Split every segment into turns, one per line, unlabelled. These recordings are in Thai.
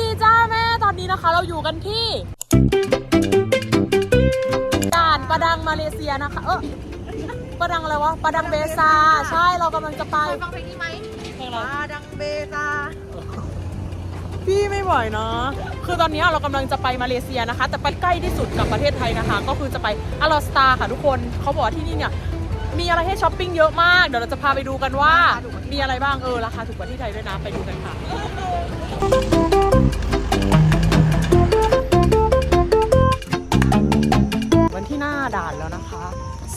ดีจ้าแม่ตอนนี้นะคะ เราอยู่กันที่ด่านประดังมาเลเซียนะคะ เออประดังอะไรวะประดังเบซาใช่เรากำลังจะไป
เคยฟังเพลงนี้ไหม
เพลงอะไร
มาดังเบตา
พี่ไม่ไหวนะคือตอนนี้เรากำลังจะไปมาเลเซียนะคะ แต่ไปใกล้ที่สุดกับประเทศไทยนะคะ ก็คือจะไปอาลอสตาค่ะทุกคนเขาบอกว่าที่นี่เนี่ยมีอะไรให้ช้อปปิ้งเยอะมาก เดี๋ยวเราจะพาไปดูกันว่า มีอะไรบ้างเออราคาถูกกว่าที่ไทยด้วยนะ ไปดูกันค่ะ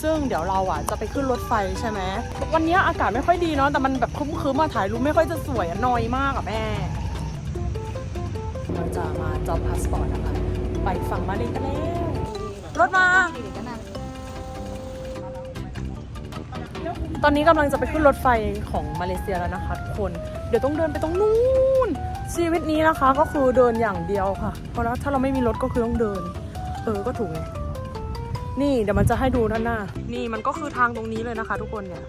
ซึ่งเดี๋ยวเราอะจะไปขึ้นรถไฟใช่ไหมวันนี้อากาศไม่ค่อยดีเนาะแต่มันแบบครึ้มๆมาถ่ายรูปไม่ค่อยจะสวยอะนอยมากอะแม่เราจะมาจองพาสปอร์ตนะคะไปฝั่งมาเลยกันแล้วรถมา ตอนนี้กำลังจะไปขึ้นรถไฟของมาเลเซียแล้วนะคะทุกคน เดี๋ยวต้องเดินไปตรงนู้นชีวิตนี้นะคะก็คือเดินอย่างเดียวค่ะ เพราะแล้วถ้าเราไม่มีรถก็คือต้องเดิน เออก็ถูกไง นี่เดี๋ยวมันจะให้ดูด้านหน้า นี่มันก็คือทางตรงนี้เลยนะคะ ทุกคนเนี่ย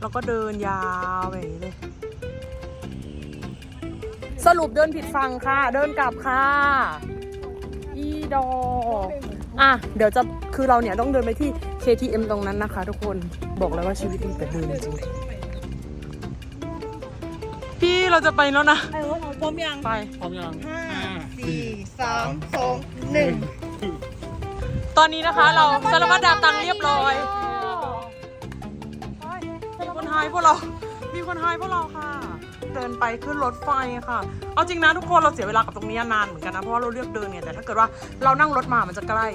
แล้วก็เดินยาวแบบนี้เลย สรุปเดินผิดฝั่งค่ะ เดินกลับค่ะ อีดออะ เดี๋ยวจะคือเราเนี่ยต้องเดินไปที่ KTM ตรงนั้นนะคะ ทุกคนบอกเลยว่าชีวิตมีแต่เดินจริงๆพี่เราจะไปแล้วนะ
ไอ้ว่าพร้อมยัง
ไป
พร้อมยัง
ห้าสี่สามสองหนึ่ง
ตอนนี้นะคะเราสารพัดดาบตังค์เรียบร้อย มีคนหายพวกเรา มีคนหายพวกเราค่ะ เดินไปขึ้นรถไฟค่ะ เอาจริงนะทุกคนเราเสียเวลากับตรงนี้นานเหมือนกันนะ เพราะว่าเราเลือกเดินเนี่ย แต่ถ้าเกิดว่าเรานั่งรถมา มันจะใกล้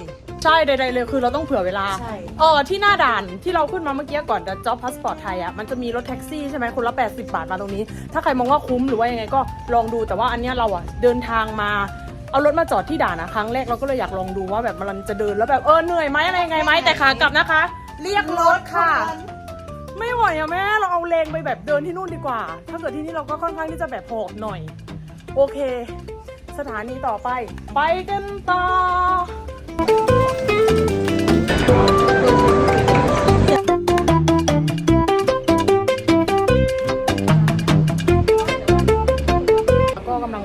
ใช่ใดๆเลยคือเราต้องเผื่อเวลา
ใช่
เออที่หน้าด่านที่เราขึ้นมาเมื่อกี้ก่อนจะจ็อบพาสปอร์ตไทยอะ มันจะมีรถแท็กซี่ใช่ไหมคนละ 80 บาทมาตรงนี้ ถ้าใครมองว่าคุ้มหรือว่ายังไงก็ลองดู แต่ว่าอันเนี้ยเราอะเดินทางมา เอารถมาจอดที่ด่านนะครั้งแรกเราก็เลยอยากลองดูว่าแบบมันจะเดินแล้วแบบเออเหนื่อยไหมอะไรยังไงไหมแต่ขากลับนะคะ เรียกรถค่ะ ไม่ไหวอะแม่เราเอาเลนไปแบบเดินที่นู่นดีกว่า ถ้าเกิดที่นี่เราก็ค่อนข้างที่จะแบบหอบหน่อย โอเค สถานีต่อไป ไปกันต่อ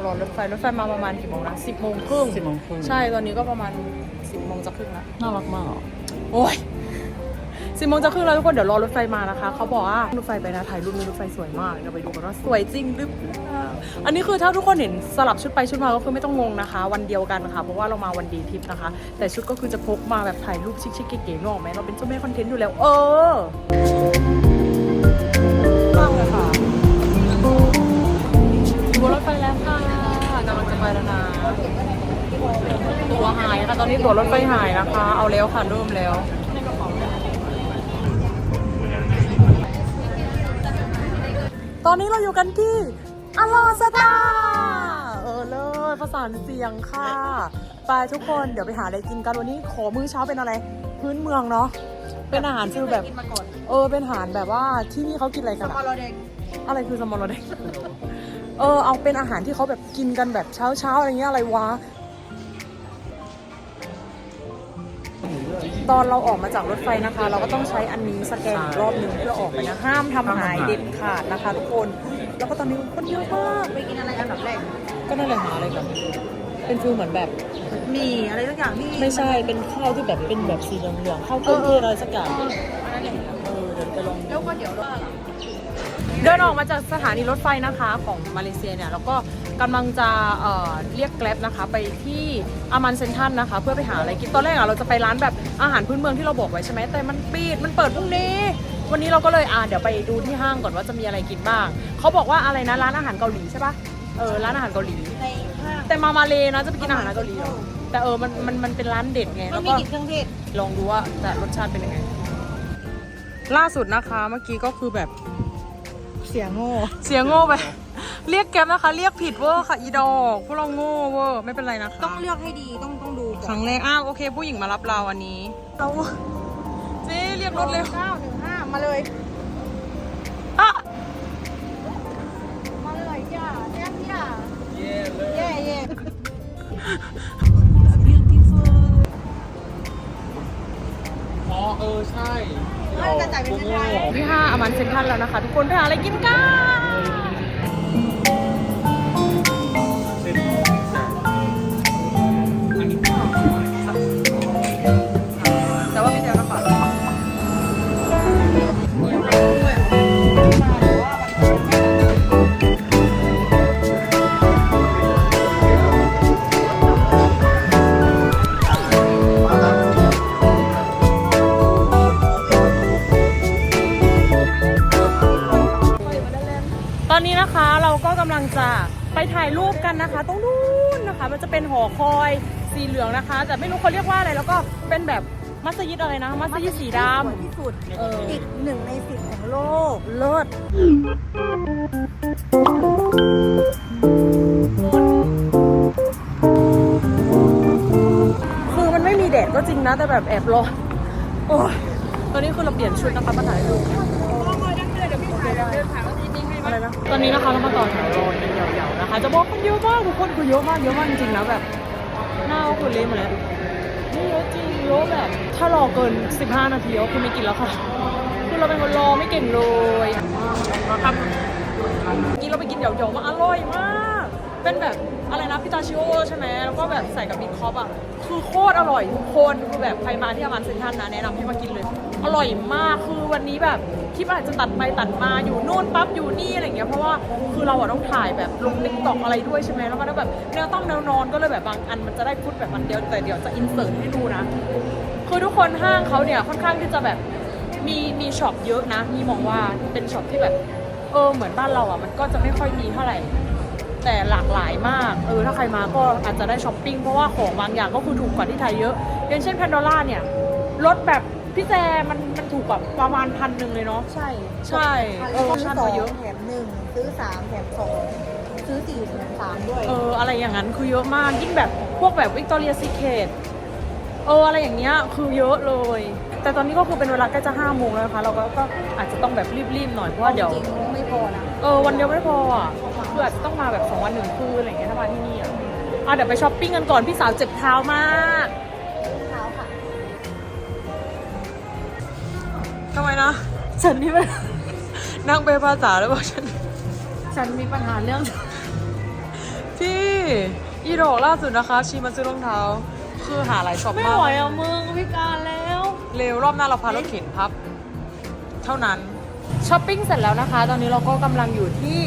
รอรถไฟ รถไฟมาประมาณกี่โมงนะสิบโมงครึ่ง
สิบโมงครึ่ง
ใช่ตอนนี้ก็ประมาณสิบโมงจะครึ่งแล้ว
น่ารักมากอะ
โอ้ยสิบโมงจะครึ่งแล้วทุกคนเดี๋ยวรอรถไฟมานะคะเขาบอกว่ารถไฟไปนะถ่ายรูปในรถไฟสวยมากเดี๋ยวไปดูกันว่าสวยจริงหรือเปล่าอันนี้คือถ้าทุกคนเห็นสลับชุดไปชุดมาก็คือไม่ต้องงงนะคะ วันเดียวกันค่ะเพราะว่าเรามาวันเดีทริปนะคะ แต่ชุดก็คือจะพกมาแบบถ่ายรูปชิคๆเก๋ๆนึกออกไหมเราเป็นเจ้าแม่คอนเทนต์อยู่แล้ว เออมากเลยค่ะอยู่บนรถไฟแล้วค่ะ กำลังจะไปแล้วนะ ตัวหายค่ะตอนนี้ตั๋วรถไฟหายนะคะ เอาแล้วค่ะเริ่มแล้วตอนนี้เราอยู่กันที่อลอสตาเออเลยประสานเสียงค่ะไปทุกคนเดี๋ยวไปหาอะไรกินกันวันนี้ขอมื้อเช้าเป็นอะไร พื้นเมืองเนาะเป็นอาหารฟิลแบบ
กินมาก่อน
เออเป็นอาหารแบบว่าที่นี่เขากินอะไร
ส
กัน
ปอ
อะ
ร์โรเดง
อะไรคือสมอลเด็ก เออเอาเป็นอาหารที่เขาแบบกินกันแบบเช้าเช้าๆอะไรเงี้ยอะไรวะ ตอนเราออกมาจากรถไฟนะคะ เราก็ต้องใช้อันนี้สแกนอีกรอบหนึ่งเพื่อออกไปนะห้ามทำหายเด็ดขาดนะคะทุกคน แล้วก็ตอนนี้คนเยอะมาก
ไปกินอะไรอันดับแรก
ก็นั่นแหละหาอะไรก่อนเป็นฟิลเหมือนแบบ
มีอะไรสักอย่างที่
ไม่ใช่เป็นข้าวที่แบบเป็นแบบสีเหลืองๆข้าวเครื่องเทศอะไรสักอย่างเออเดี๋ยวไปลองดู
แล้วก็เดี๋ยวเรา
เดินออกมาจากสถานีรถไฟนะคะของมาเลเซียเนี่ยแล้วก็กำลังจะเอ่อเรียกแกล็บนะคะ ไปที่อามันเซนทันนะคะ เพื่อไปหาอะไรกินตอนแรกอะเราจะไปร้านแบบอาหารพื้นเมืองที่เราบอกไว้ใช่ไหมแต่มันปิดมันเปิดพรุ่งนี้ วันนี้เราก็เลยอ่าเดี๋ยวไปดูที่ห้างก่อนว่าจะมีอะไรกินบ้างเขาบอกว่าอะไรนะร้านอาหารเกาหลีใช่ปะเออร้านอาหารเกาหลี
ในห้าง
แต่มามาเลนะจะไปกินอาหารเกาหลีเหรอแต่เออมันมันมันเป็นร้านเด็ดไง
มั
แล้
น
ว
มี
ก็
กลิ่นเครื่องเทศ
ลองดูว่าแต่รสชาติเป็นยังไง ล่าสุดนะคะเมื่อกี้ก็คือแบบ
เสียงโง่
เสียงโง่ไป เรียกแก๊ปนะคะ เรียกผิดเวอร์ค่ะอีดอกพวกเราโง่เวอร์ไม่เป็นไรนะคะ
ต้องเลือกให้ดีต้องต้องดู
ค
ก่อ
รั้
น
งแรกอ้าวโอเค ผู้หญิงมารับเราอันนี้เราเจ๊เรียกรถเร็ว
เก้าหนึ่งห้ามาเลย
อะ
มาเลยย่าแย่ย่าเย่เย่ จะจ่ายเป็นเท่าไหร่
พี่ห้าอามันเซ็นทรัลแล้วนะคะ ทุกคนไปหาอะไรกินกัน ถ่ายรูปกันนะคะ ตรงนู้นนะคะ มันจะเป็นหอคอยสีเหลืองนะคะ แต่ไม่รู้เขาเรียกว่าอะไรแล้วก็เป็นแบบมัสยิดอะไรนะ มัสยิดสีด
สวยที่สุด
เออ
ติดหนึ่งในสิบของโลก เลิศำ
คือมันไม่มีแดดก็จริงนะ แต่แบบแอบร้อนโอ้ยตอนนี้คือเราเปลี่ยนชุดนะคะมาถ่ายรูปอะไรนะตอนนี้นะคะเรามาต่อแถวรอกันยาวๆนะคะ จะบอกคนเยอะมากทุกคนคือเยอะมากเยอะมากจริงๆแล้วแบบหน้าคุณเละหมดแลยนี่เยอะจริงเยอะแบบ ถ้ารอเกิน 15 นาทีก็คือไม่กินแล้วค่ะคือเราเป็นคนรอไม่เก่งเลยนะครับกินเราไปกินเดี่ยวๆมาอร่อยมาก เป็นแบบอะไรนะพิตาชิโอใช่ไหมแล้วก็แบบใส่กับบิ๊กคอปอะคือโคตรอร่อยทุกคนคือแบบใครมาที่อามันเซนทันนะแนะนำให้มากินเลย อร่อยมากคือวันนี้แบบคลิปอาจจะตัดไปตัดมาอยู่นู่นปั๊บอยู่นี่อะไรเงี้ยเพราะว่าคือเราอะต้องถ่ายแบบลงติ๊กต็อกอะไรด้วยใช่ไหมแล้วมันก็แบบแนวต้องแนวนอนก็เลยแบบบางอันมันจะได้พูดแบบอันเดียวแต่เดี๋ยวจะอินเสิร์ตให้ดูนะคือทุกคนห้างเขาเนี่ยค่อนข้างที่จะแบบมีมีช็อปเยอะนะมีมองว่าเป็นช็อปที่แบบเออเหมือนบ้านเราอะมันก็จะไม่ค่อยมีเท่าไหร่ แต่หลากหลายมากเออถ้าใครมาก็อาจจะได้ช้อปปิ้งเพราะว่าของบางอย่างก็คือถูกกว่าที่ไทยเยอะอย่างเช่นแพนโดล่าเนี่ยลดแบบพี่แจมันมันถูกแบบประมาณพันหนึ่งเลยเนาะ
ใช่
ใช่เออ
ซื้อ
ชั่น
สอ
ก็
ง
เยอะ
แถมหนึ่งซื้อสามแถมสองซื้อสี่แถมสามด้วย
เอออะไรอย่างนั้นคือเยอะมากยิ่งแบบพวกแบบวิกตอเรียซีเคทเอออะไรอย่างเงี้ยคือเยอะเลย แต่ตอนนี้ก็คือเป็นเวลาใกล้จะห้าโมงแล้วนะคะเราก็ก็อาจจะต้องแบบรีบๆหน่อยเพราะว่าเดี๋ยว
จริงๆไม่พอนะ
เออวันเดียวไม่พออะคืออาจจะต้องมาแบบสองวันหนึ่งคืนอะไรอย่างเงี้ยถ้ามาที่นี่อะอะเดี๋ยวไปช้อปปิ้งกันก่อนพี่สาวเจ็บเท้ามาก
เท้าค่ะ
ทำไมนะฉันนี่มัน นั่งไปภาษาหรือเปล่าฉัน
ฉันมีปัญหาเรื่อง
พี่อีดอกล่าสุดนะคะ ชีมาซื้อรองเท้า คือหาหลายช็อป
ไม่
มาก
ไหวอะมึงพิการแล้ว
เร็วรอบหน้าเราพารถเข็นพับ เท่านั้น ช้อปปิ้งเสร็จแล้วนะคะ ตอนนี้เราก็กำลังอยู่ที่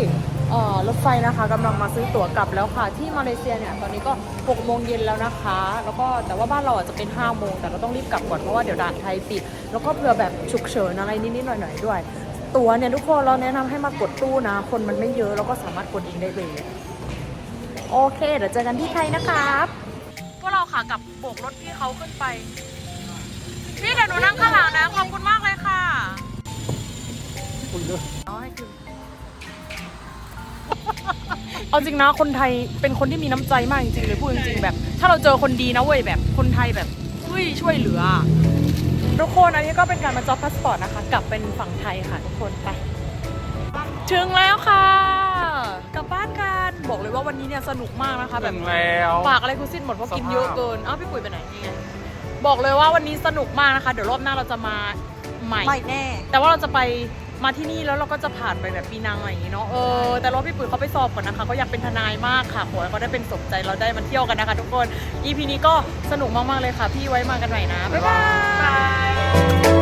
เอ่อรถไฟนะคะกำลังมาซื้อตั๋วกลับแล้วค่ะ ที่มาเลเซียเนี่ยตอนนี้ก็6โมงเย็นแล้วนะคะ แล้วก็แต่ว่าบ้านเราอาจจะเป็น5โมงแต่เราต้องรีบกลับก่อนเพราะว่าเดี๋ยวด่านไทยปิด แล้วก็เผื่อแบบฉุกเฉินอะไรนิดๆหน่อยๆด้วย ตั๋วเนี่ยทุกคนเราแนะนำให้มากดตู้นะ คนมันไม่เยอะเราก็สามารถกดเองได้เลยโอเคเดี๋ยวเจอกันที่ไทยนะครับ พวกเราค่ะกับโบกรถพี่เขาขึ้นไป พี่เดี๋ยวหนูนั่งข้างหลังนะ ขอบคุณมากเลยค่ะเอาให้คือเอาจริงนะคนไทยเป็นคนที่มีน้ำใจมากจริงๆเลยพูดจริงๆแบบ ถ้าเราเจอคนดีนะเว้ยแบบคนไทยแบบช่วยช่วยเหลือทุกคนอันนี้ก็เป็นการมาจ็อบพาสปอร์ตนะคะ กลับเป็นฝั่งไทยค่ะทุกคนไปถึงแล้วค่ะ กลับบ้านกันบอกเลยว่าวันนี้เนี่ยสนุกมากนะคะ แบบ
ถึงแล้ว
ปากอะไรกูสิ้นหมดเพราะกิน
สภาพ
เยอะเกินอ้าวพี่ปุ๋ยไปไหนนี่ไง บอกเลยว่าวันนี้สนุกมากนะคะ เดี๋ยวรอบหน้าเราจะมาใหม่
ไม่แน่
แต่ว่าเราจะไปมาที่นี่แล้วเราก็จะผ่านไปแบบปีนังอะไรอย่างงี้เนาะเออแต่รอพี่ปุ๋ยเขาไปสอบก่อนนะคะเขาอยากเป็นทนายมากค่ะขอให้เขาได้เป็นสมใจเราได้มาเที่ยวกันนะคะ ทุกคน EP นี้ก็สนุกมากๆเลยค่ะ พี่ไว้มากันใหม่นะบ๊ายบาย